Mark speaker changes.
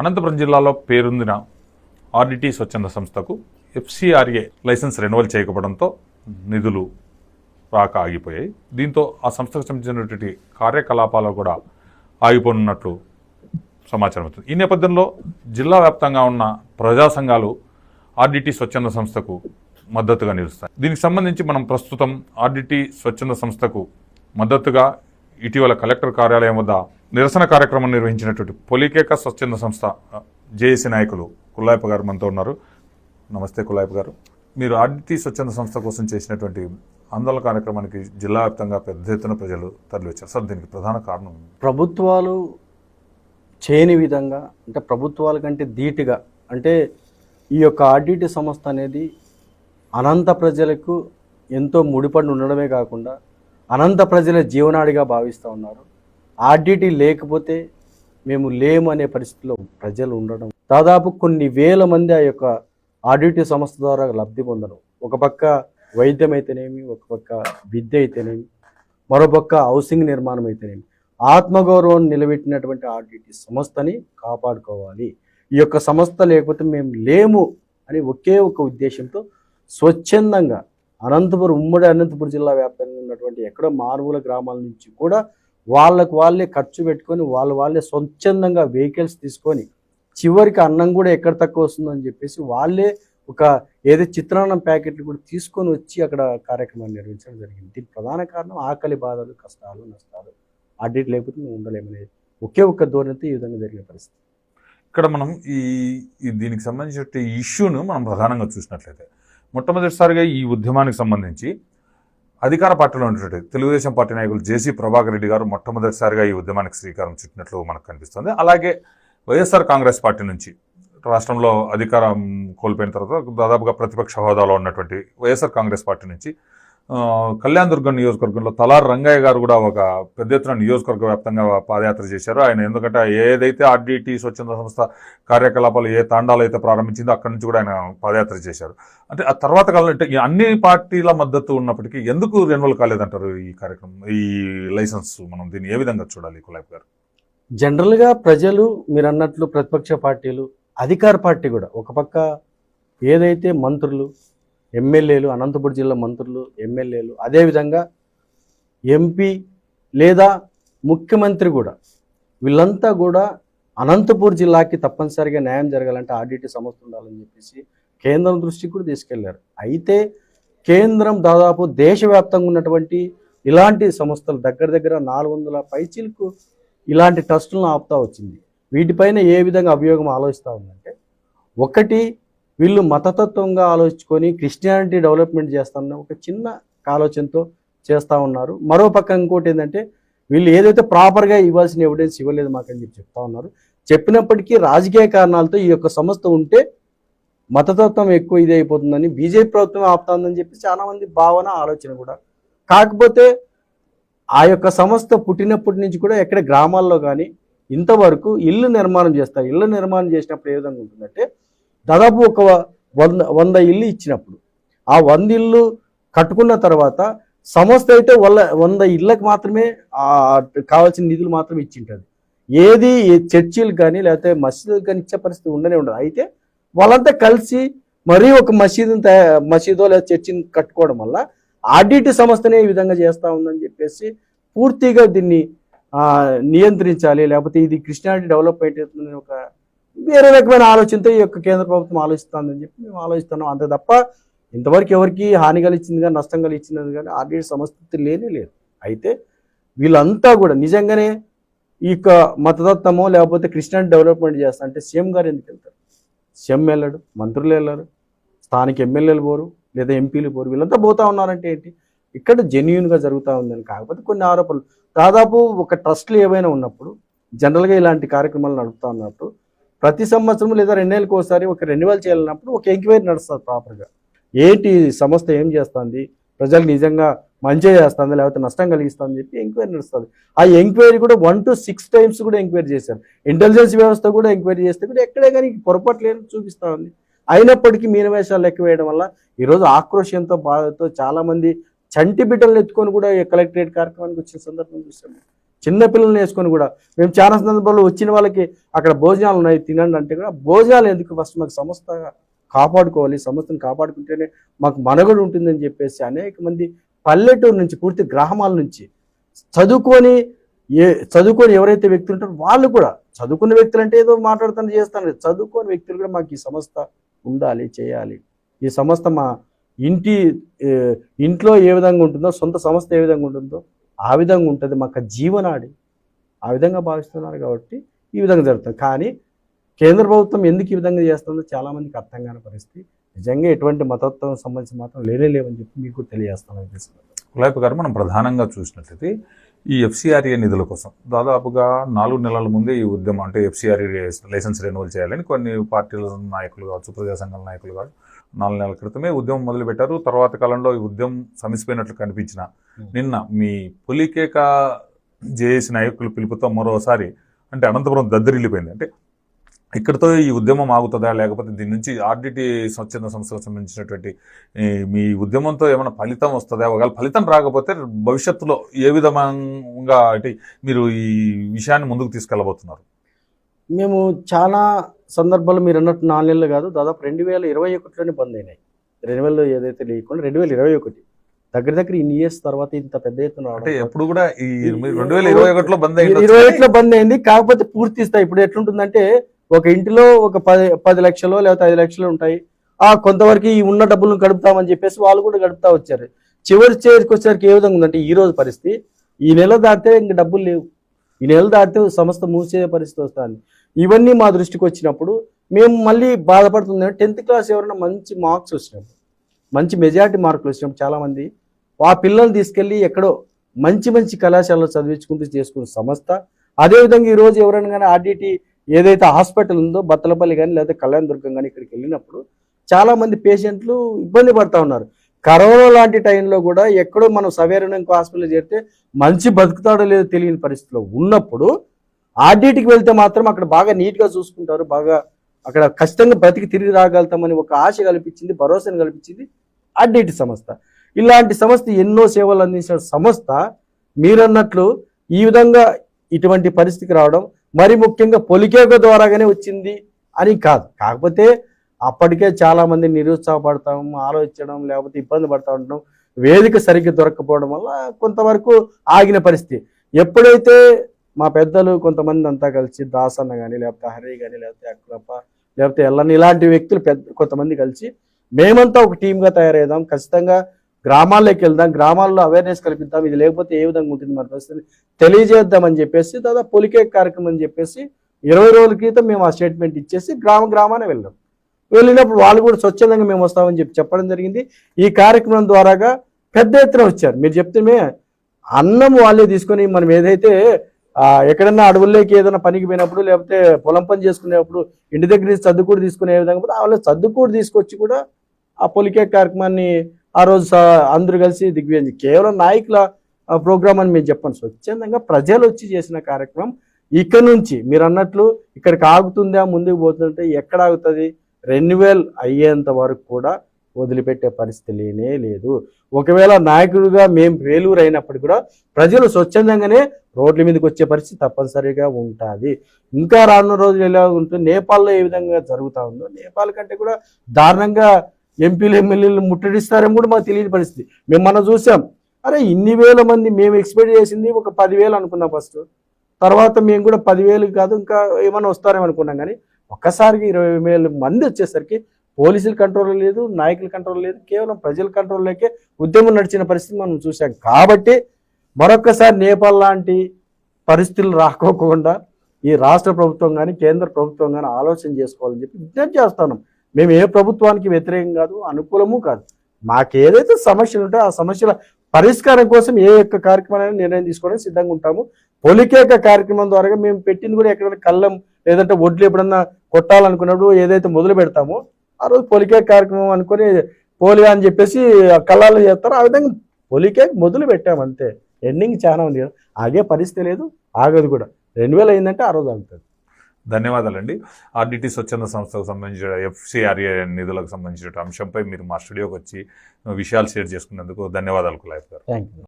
Speaker 1: అనంతపురం జిల్లాలో పేరొందిన ఆర్డిటీ స్వచ్ఛంద సంస్థకు ఎఫ్సిఆర్ఏ లైసెన్స్ రెన్యువల్ చేయకపోవడంతో నిధులు రాక ఆగిపోయాయి. దీంతో ఆ సంస్థకు సంబంధించినటువంటి కార్యకలాపాలు కూడా ఆగిపోనున్నట్లు సమాచారం అవుతుంది ఈ నేపథ్యంలో జిల్లా వ్యాప్తంగా ఉన్న ప్రజా సంఘాలు ఆర్డిటీ స్వచ్ఛంద సంస్థకు మద్దతుగా నిలుస్తాయి. దీనికి సంబంధించి మనం ప్రస్తుతం ఆర్డిటీ స్వచ్ఛంద సంస్థకు మద్దతుగా ఇటీవల కలెక్టర్ కార్యాలయం వద్ద నిరసన కార్యక్రమం నిర్వహించినటువంటి పొలికేక స్వచ్ఛంద సంస్థ జేఏసీ నాయకులు కుల్లాయప్ప గారు మనతో ఉన్నారు. నమస్తే కుల్లాయప్ప గారు. మీరు ఆర్డిటీ స్వచ్ఛంద సంస్థ కోసం చేసినటువంటి ఆందోళన కార్యక్రమానికి జిల్లా వ్యాప్తంగా పెద్ద ఎత్తున ప్రజలు తరలివచ్చారు. సార్ దీనికి ప్రధాన కారణం
Speaker 2: ప్రభుత్వాలు చేయని విధంగా అంటే ప్రభుత్వాల కంటే ధీటుగా అంటే ఈ యొక్క ఆర్డిటీ సంస్థ అనేది అనంత ప్రజలకు ఎంతో ముడిపడి ఉండడమే కాకుండా అనంత ప్రజల జీవనాడిగా భావిస్తూ ఉన్నారు. ఆర్డిటీ లేకపోతే మేము లేము అనే పరిస్థితిలో ప్రజలు ఉండడం. దాదాపు కొన్ని వేల మంది ఆ యొక్క ఆర్డిటీ సంస్థ ద్వారా లబ్ధి పొందడం. ఒక పక్క వైద్యం అయితేనేమి ఒక పక్క విద్య అయితేనేమి మరోపక్క హౌసింగ్ నిర్మాణం అయితేనేమి. ఆత్మగౌరవం నిలబెట్టినటువంటి ఆర్డిటి సంస్థని కాపాడుకోవాలి. ఈ యొక్క సంస్థ లేకపోతే మేము లేము అని ఒకే ఒక ఉద్దేశంతో స్వచ్ఛందంగా అనంతపురం ఉమ్మడి అనంతపురం జిల్లా వ్యాప్తంగా ఉన్నటువంటి ఎక్కడో మారుమూల గ్రామాల నుంచి కూడా వాళ్ళకు వాళ్ళే ఖర్చు పెట్టుకొని వాళ్ళు వాళ్ళే స్వచ్ఛందంగా వెహికల్స్ తీసుకొని చివరికి అన్నం కూడా ఎక్కడ తక్కువ వస్తుందని చెప్పేసి వాళ్ళే ఒక ఏదో చిత్రాన్నం ప్యాకెట్లు కూడా తీసుకొని వచ్చి అక్కడ కార్యక్రమాన్ని నిర్వహించడం జరిగింది. దీనికి ప్రధాన కారణం ఆకలి బాధలు కష్టాలు నష్టాలు. ఆడిట్ లేకపోతే మేము ఉండలేమనే ఒకే ఒక్క ధోరణితో ఈ విధంగా జరిగిన పరిస్థితి.
Speaker 1: ఇక్కడ మనం ఈ ఈ దీనికి సంబంధించిన ఇష్యూను మనం ప్రధానంగా చూసినట్లయితే మొట్టమొదటిసారిగా ఈ ఉద్యమానికి సంబంధించి అధికార పార్టీలో ఉన్నటువంటి తెలుగుదేశం పార్టీ నాయకులు జేసీ ప్రభాకర్ రెడ్డి గారు మొట్టమొదటిసారిగా ఈ ఉద్యమానికి శ్రీకారం చుట్టినట్లు మనకు కనిపిస్తుంది. అలాగే వైఎస్ఆర్ కాంగ్రెస్ పార్టీ నుంచి రాష్ట్రంలో అధికారం కోల్పోయిన తర్వాత దాదాపుగా ప్రతిపక్ష హోదాలో ఉన్నటువంటి వైఎస్ఆర్ కాంగ్రెస్ పార్టీ నుంచి కళ్యాణ్ దుర్గం నియోజకవర్గంలో తలార్ రంగయ్య గారు కూడా ఒక పెద్ద ఎత్తున నియోజకవర్గ వ్యాప్తంగా పాదయాత్ర చేశారు. ఆయన ఎందుకంటే ఏదైతే ఆర్డీటీ స్వచ్ఛంద సంస్థ కార్యకలాపాలు ఏ తాండాలు అయితే ప్రారంభించిందో అక్కడి నుంచి కూడా ఆయన పాదయాత్ర చేశారు. అంటే ఆ తర్వాత కాలంలో అంటే అన్ని పార్టీల మద్దతు ఉన్నప్పటికీ ఎందుకు రెన్యువల్ కాలేదంటారు ఈ కార్యక్రమం ఈ లైసెన్స్ మనం దీన్ని ఏ విధంగా చూడాలి కులాబ్ గారు?
Speaker 2: జనరల్గా ప్రజలు మీరు అన్నట్లు ప్రతిపక్ష పార్టీలు అధికార పార్టీ కూడా ఒక పక్క ఏదైతే మంత్రులు ఎమ్మెల్యేలు అనంతపురం జిల్లా మంత్రులు ఎమ్మెల్యేలు అదేవిధంగా ఎంపీ లేదా ముఖ్యమంత్రి కూడా వీళ్ళంతా కూడా అనంతపూర్ జిల్లాకి తప్పనిసరిగా న్యాయం జరగాలంటే ఆర్డిటి సంస్థ ఉండాలని చెప్పేసి కేంద్రం దృష్టికి కూడా తీసుకెళ్ళారు. అయితే కేంద్రం దాదాపు దేశవ్యాప్తంగా ఉన్నటువంటి ఇలాంటి సంస్థలు దగ్గర దగ్గర నాలుగు వందల పైచీలకు ఇలాంటి ట్రస్టులను ఆపుతా వచ్చింది. వీటిపైన ఏ విధంగా అభియోగం ఆలోచిస్తూ ఉందంటే ఒకటి వీళ్ళు మతతత్వంగా ఆలోచించుకొని క్రిస్టియానిటీ డెవలప్మెంట్ చేస్తామన్న ఒక చిన్న ఆలోచనతో చేస్తూ ఉన్నారు. మరో పక్క ఇంకోటి ఏంటంటే వీళ్ళు ఏదైతే ప్రాపర్గా ఇవ్వాల్సిన ఎవిడెన్స్ ఇవ్వలేదు మాకని చెప్పి చెప్తా ఉన్నారు. చెప్పినప్పటికీ రాజకీయ కారణాలతో ఈ యొక్క సంస్థ ఉంటే మతతత్వం ఎక్కువ ఇది అయిపోతుందని బీజేపీ ప్రభుత్వం ఆపుతుందని చెప్పి చాలా మంది భావన ఆలోచన కూడా. కాకపోతే ఆ యొక్క సంస్థ పుట్టినప్పటి నుంచి కూడా ఎక్కడ గ్రామాల్లో కానీ ఇంతవరకు ఇల్లు నిర్మాణం చేస్తారు ఇల్లు నిర్మాణం చేసినప్పుడు ఏ విధంగా ఉంటుందంటే దాదాపు ఒక వంద వంద ఇల్లు ఇచ్చినప్పుడు. ఆ వంద ఇల్లు కట్టుకున్న తర్వాత సంస్థ అయితే వాళ్ళ వంద ఇళ్ళకి మాత్రమే కావాల్సిన నిధులు మాత్రమే ఇచ్చింటుంది ఏది ఏ కానీ లేకపోతే మసీదులు కానీ ఇచ్చే పరిస్థితి ఉండనే ఉండదు. అయితే వాళ్ళంతా కలిసి మరీ ఒక మసీదుని తయా మసీదో లేదా చర్చిని కట్టుకోవడం వల్ల ఆర్డిటి సంస్థనే ఈ విధంగా చేస్తూ ఉందని చెప్పేసి పూర్తిగా దీన్ని నియంత్రించాలి. లేకపోతే ఇది క్రిస్టియానిటీ డెవలప్మెంట్ అవుతుందని ఒక వేరే రకమైన ఆలోచనతో ఈ యొక్క కేంద్ర ప్రభుత్వం ఆలోచిస్తుందని చెప్పి మేము ఆలోచిస్తున్నాం. అంతే తప్ప ఇంతవరకు ఎవరికి హాని కలిగించింది కానీ నష్టం కలిగించినది కానీ ఆర్డిటి సమస్య లేనే లేదు. అయితే వీళ్ళంతా కూడా నిజంగానే ఈ యొక్క మతతత్వమో లేకపోతే క్రిస్టియన్ డెవలప్మెంట్ చేస్తా అంటే సీఎం గారు ఎందుకు వెళ్తారు? సీఎం వెళ్ళాడు మంత్రులు వెళ్ళారు స్థానిక ఎమ్మెల్యేలు పోరు లేదా ఎంపీలు పోరు వీళ్ళంతా పోతా ఉన్నారంటే ఏంటి? ఇక్కడ జెన్యున్గా జరుగుతూ ఉందని. కాకపోతే కొన్ని ఆరోపణలు. దాదాపు ఒక ట్రస్ట్లు ఏవైనా ఉన్నప్పుడు జనరల్గా ఇలాంటి కార్యక్రమాలు నడుపుతా ఉన్నప్పుడు ప్రతి సంవత్సరం లేదా రెండేళ్ళకి ఒకసారి ఒక రెన్యువల్ చేయాలన్నప్పుడు ఒక ఎంక్వైరీ నడుస్తుంది ప్రాపర్గా. ఏంటి సంస్థ ఏం చేస్తుంది? ప్రజలకు నిజంగా మంచి చేస్తుంది? లేకపోతే నష్టం కలిగిస్తుంది చెప్పి ఎంక్వైరీ నడుస్తుంది. ఆ ఎంక్వైరీ కూడా వన్ టు సిక్స్ టైమ్స్ కూడా ఎంక్వైరీ చేశారు. ఇంటెలిజెన్స్ వ్యవస్థ కూడా ఎంక్వైరీ చేస్తే కూడా ఎక్కడే కానీ పొరపాటు లేని చూపిస్తూ ఉంది. అయినప్పటికీ మీనవేషాలు లెక్క వేయడం వల్ల ఈరోజు ఆక్రోషంతో బాధతో చాలామంది చంటి బిడ్డలను ఎత్తుకొని కూడా కలెక్టరేట్ కార్యక్రమానికి వచ్చిన సందర్భం చూసాం చిన్నపిల్లల్ని వేసుకొని కూడా. మేము చాలా సందర్భాల్లో వచ్చిన వాళ్ళకి అక్కడ భోజనాలు ఉన్నాయి తినండి అంటే కూడా భోజనాలు ఎందుకు ఫస్ట్ మాకు సంస్థ కాపాడుకోవాలి సంస్థను కాపాడుకుంటేనే మాకు మనగడు ఉంటుందని చెప్పేసి అనేక మంది పల్లెటూరు నుంచి పూర్తి గ్రామాల నుంచి చదువుకొని ఏ చదువుకొని ఎవరైతే వ్యక్తులు ఉంటారో వాళ్ళు కూడా చదువుకున్న వ్యక్తులు అంటే ఏదో మాట్లాడుతాను చేస్తాను చదువుకోని వ్యక్తులు కూడా మాకు ఈ సంస్థ ఉండాలి చేయాలి. ఈ సంస్థ మా ఇంటి ఇంట్లో ఏ విధంగా ఉంటుందో సొంత సంస్థ ఏ విధంగా ఉంటుందో ఆ విధంగా ఉంటుంది మాకు జీవనాడి. ఆ విధంగా భావిస్తున్నారు కాబట్టి ఈ విధంగా జరుగుతుంది. కానీ కేంద్ర ప్రభుత్వం ఎందుకు ఈ విధంగా చేస్తుందో చాలామందికి అర్థం కాని పరిస్థితి. నిజంగా ఎటువంటి మతత్వం సంబంధించి మాత్రం లేనే లేవని చెప్పి మీకు తెలియజేస్తాను.
Speaker 1: కులాయిపు గారు మనం ప్రధానంగా చూసినట్లయితే ఈ ఎఫ్సిఆర్ఏ నిధుల కోసం దాదాపుగా నాలుగు నెలల ముందే ఈ ఉద్యమం అంటే ఎఫ్సిఆర్ఏ లైసెన్స్ రెన్యువల్ చేయాలని కొన్ని పార్టీల నాయకులు కావచ్చు ప్రజా సంఘాల నాయకులు కావచ్చు నాలుగు నెలల క్రితమే ఉద్యమం మొదలుపెట్టారు. తర్వాత కాలంలో ఈ ఉద్యమం సమిసిపోయినట్లు కనిపించిన నిన్న మీ పులికేక జేఏసీ నాయకుల పిలుపుతో మరోసారి అంటే అనంతపురం దద్దరిల్లిపోయింది అంటే ఇక్కడితో ఈ ఉద్యమం ఆగుతుందా? లేకపోతే దీని నుంచి ఆర్డిటి స్వచ్ఛంద సంస్థకు సంబంధించినటువంటి మీ ఉద్యమంతో ఏమైనా ఫలితం వస్తుందా? ఒకవేళ ఫలితం రాకపోతే భవిష్యత్తులో ఏ విధంగా అంటే మీరు ఈ విషయాన్ని ముందుకు తీసుకెళ్ళబోతున్నారు?
Speaker 2: మేము చాలా సందర్భాలు మీరు అన్నట్టు నాలుగు నెలలు కాదు దాదాపు రెండు వేల ఇరవై ఒకటిలోనే బంద్ అయినాయి. రెండు వేలలో ఏదైతే లేకుండా రెండు వేల ఇరవై ఒకటి. దగ్గర దగ్గర ఇన్ని ఇయర్స్ తర్వాత ఇంత పెద్ద ఎత్తున
Speaker 1: ఎప్పుడు కూడా రెండు వేల ఇరవై ఒకటిలో బంద్ అయింది?
Speaker 2: ఇరవై ఒకటిలో బంద్ అయింది కాకపోతే పూర్తి స్థాయి ఇప్పుడు ఎట్లుంటుందంటే ఒక ఇంటిలో ఒక పది పది లక్షలు లేకపోతే ఐదు లక్షలు ఉంటాయి. ఆ కొంతవరకు ఈ ఉన్న డబ్బులను గడుపుతామని చెప్పేసి వాళ్ళు కూడా గడుపుతా వచ్చారు. చివరి చేరికి వచ్చేసరికి ఏ విధంగా ఉందంటే ఈ రోజు పరిస్థితి ఈ నెల దాటితే ఇంక డబ్బులు లేవు. ఈ నెల దాటితే సంస్థ మూసే పరిస్థితి వస్తుంది. ఇవన్నీ మా దృష్టికి వచ్చినప్పుడు మేము మళ్ళీ బాధపడుతుంది టెన్త్ క్లాస్ ఎవరైనా మంచి మార్క్స్ వచ్చినప్పుడు మంచి మెజారిటీ మార్కులు వచ్చినప్పుడు చాలామంది ఆ పిల్లల్ని తీసుకెళ్ళి ఎక్కడో మంచి మంచి కళాశాలలో చదివించుకుంటూ చేసుకున్న సంస్థ. అదేవిధంగా ఈరోజు ఎవరైనా కానీ ఆర్డీటీ ఏదైతే హాస్పిటల్ ఉందో బత్తలపల్లి కానీ లేదా కళ్యాణ దుర్గం కానీ ఇక్కడికి వెళ్ళినప్పుడు చాలామంది పేషెంట్లు ఇబ్బంది పడతా ఉన్నారు. కరోనా లాంటి టైంలో కూడా ఎక్కడో మనం సవేరణ ఇంకో హాస్పిటల్ చేరితే మంచి బతుకుతాడో లేదో తెలియని పరిస్థితిలో ఉన్నప్పుడు ఆర్డిటికి వెళ్తే మాత్రం అక్కడ బాగా నీట్గా చూసుకుంటారు బాగా అక్కడ ఖచ్చితంగా బ్రతికి తిరిగి రాగలుగుతామని ఒక ఆశ కల్పించింది భరోసాను కల్పించింది ఆర్డిటి సంస్థ. ఇలాంటి సంస్థ ఎన్నో సేవలు అందించిన సంస్థ మీరన్నట్లు ఈ విధంగా ఇటువంటి పరిస్థితికి రావడం మరి ముఖ్యంగా పొలికేక ద్వారాగానే వచ్చింది అని కాదు. కాకపోతే అప్పటికే చాలామంది నిరుత్సాహపడతాము నిరుత్సాహపడతాం ఆలోచించడం లేకపోతే ఇబ్బంది పడతా ఉండడం వేదిక సరిగ్గా దొరకకపోవడం వల్ల కొంతవరకు ఆగిన పరిస్థితి. ఎప్పుడైతే మా పెద్దలు కొంతమంది అంతా కలిసి దాసన్న కానీ లేకపోతే హరి కానీ లేకపోతే అక్రప్ప లేకపోతే ఎల్లని ఇలాంటి వ్యక్తులు పెద్ద కొంతమంది కలిసి మేమంతా ఒక టీమ్గా తయారయ్యాం ఖచ్చితంగా గ్రామాల్లోకి వెళ్దాం. గ్రామాల్లో అవేర్నెస్ కల్పిద్దాం. ఇది లేకపోతే ఏ విధంగా ఉంటుంది మన పరిస్థితి తెలియజేద్దామని చెప్పేసి దాదాపు పొలికే కార్యక్రమం అని చెప్పేసి ఇరవై రోజుల క్రితం మేము ఆ స్టేట్మెంట్ ఇచ్చేసి గ్రామ గ్రామానే వెళ్ళాం. వెళ్ళినప్పుడు వాళ్ళు కూడా స్వచ్ఛందంగా మేము వస్తామని చెప్పి చెప్పడం జరిగింది. ఈ కార్యక్రమం ద్వారాగా పెద్ద ఎత్తున వచ్చారు. మీరు చెప్తే అన్నం వాళ్ళే తీసుకొని మనం ఏదైతే ఎక్కడన్నా అడవుల్లోకి ఏదైనా పనికి పోయినప్పుడు లేకపోతే పొలం పని చేసుకునేటప్పుడు ఇంటి దగ్గర నుంచి చదువుకూడు తీసుకునే విధంగా పోతే వాళ్ళు చదువుకూడు తీసుకొచ్చి కూడా ఆ పొలికే కార్యక్రమాన్ని ఆ రోజు అందరూ కలిసి దిగ్విజయం కేవలం నాయకుల ప్రోగ్రామ్ అని మేము చెప్పండి. స్వచ్ఛందంగా ప్రజలు వచ్చి చేసిన కార్యక్రమం ఇక్కడ నుంచి మీరు అన్నట్లు ఇక్కడికి ఆగుతుందా ముందుకు పోతుందంటే ఎక్కడ ఆగుతుంది? రెన్యువల్ అయ్యేంత వరకు కూడా వదిలిపెట్టే పరిస్థితి లేనే లేదు. ఒకవేళ నాయకుడిగా మేము వేలూరు అయినప్పటికీ కూడా ప్రజలు స్వచ్ఛందంగానే రోడ్ల మీదకి వచ్చే పరిస్థితి తప్పనిసరిగా ఉంటుంది. ఇంకా రానున్న రోజులు ఎలా ఉంటుంది నేపాల్లో ఏ విధంగా జరుగుతూ ఉందో నేపాల్ కంటే కూడా దారుణంగా ఎంపీలు ఎమ్మెల్యేలు ముట్టడిస్తారని కూడా మాకు తెలియని పరిస్థితి. మేము మనం చూసాం. అరే ఇన్ని వేల మంది మేము ఎక్స్పెక్ట్ చేసింది ఒక పదివేలు అనుకున్నాం ఫస్ట్. తర్వాత మేము కూడా పదివేలు కాదు ఇంకా ఏమైనా వస్తారేమో అనుకున్నాం. కానీ ఒక్కసారికి ఇరవై వేల మంది వచ్చేసరికి పోలీసుల కంట్రోల్ లేదు నాయకుల కంట్రోల్ లేదు కేవలం ప్రజల కంట్రోల్లోకే ఉద్యమం నడిచిన పరిస్థితి మనం చూసాం కాబట్టి మరొకసారి నేపాల్ లాంటి పరిస్థితులు రాకోకుండా ఈ రాష్ట్ర ప్రభుత్వం కానీ కేంద్ర ప్రభుత్వం కానీ ఆలోచన చేసుకోవాలని చెప్పి విజ్ఞప్తి చేస్తున్నాం. మేము ఏ ప్రభుత్వానికి వ్యతిరేకం కాదు అనుకూలము కాదు. మాకు ఏదైతే సమస్యలు ఉంటాయో ఆ సమస్యల పరిష్కారం కోసం ఏ యొక్క కార్యక్రమాన్ని నిర్ణయం తీసుకోవడానికి సిద్ధంగా ఉంటాము. పొలికేక కార్యక్రమం ద్వారా మేము పెట్టింది కూడా ఎక్కడైనా కళ్ళం లేదంటే ఒడ్లు ఎప్పుడన్నా కొట్టాలనుకున్నప్పుడు ఏదైతే మొదలు పెడతామో ఆ రోజు పొలికేక కార్యక్రమం అనుకొని పోలియో అని చెప్పేసి కళ్ళాలు చేస్తారు. ఆ విధంగా పొలికేక మొదలు పెట్టాము అంతే. ఎండింగ్ చాలా ఉంది కదా. ఆగే పరిస్థితి లేదు ఆగదు కూడా. రెండు వేలు అయిందంటే ఆ రోజు ఆగుతుంది
Speaker 1: ధన్యవాదాలండి. ఆర్డిటి స్వచ్ఛంద సంస్థకు సంబంధించిన ఎఫ్సిఆర్ఏ నిధులకు సంబంధించిన అంశంపై మీరు మా స్టూడియోకి వచ్చి విషయాలు షేర్ చేసుకున్నందుకు ధన్యవాదాలు కులాయత్ గారు.
Speaker 2: Thank you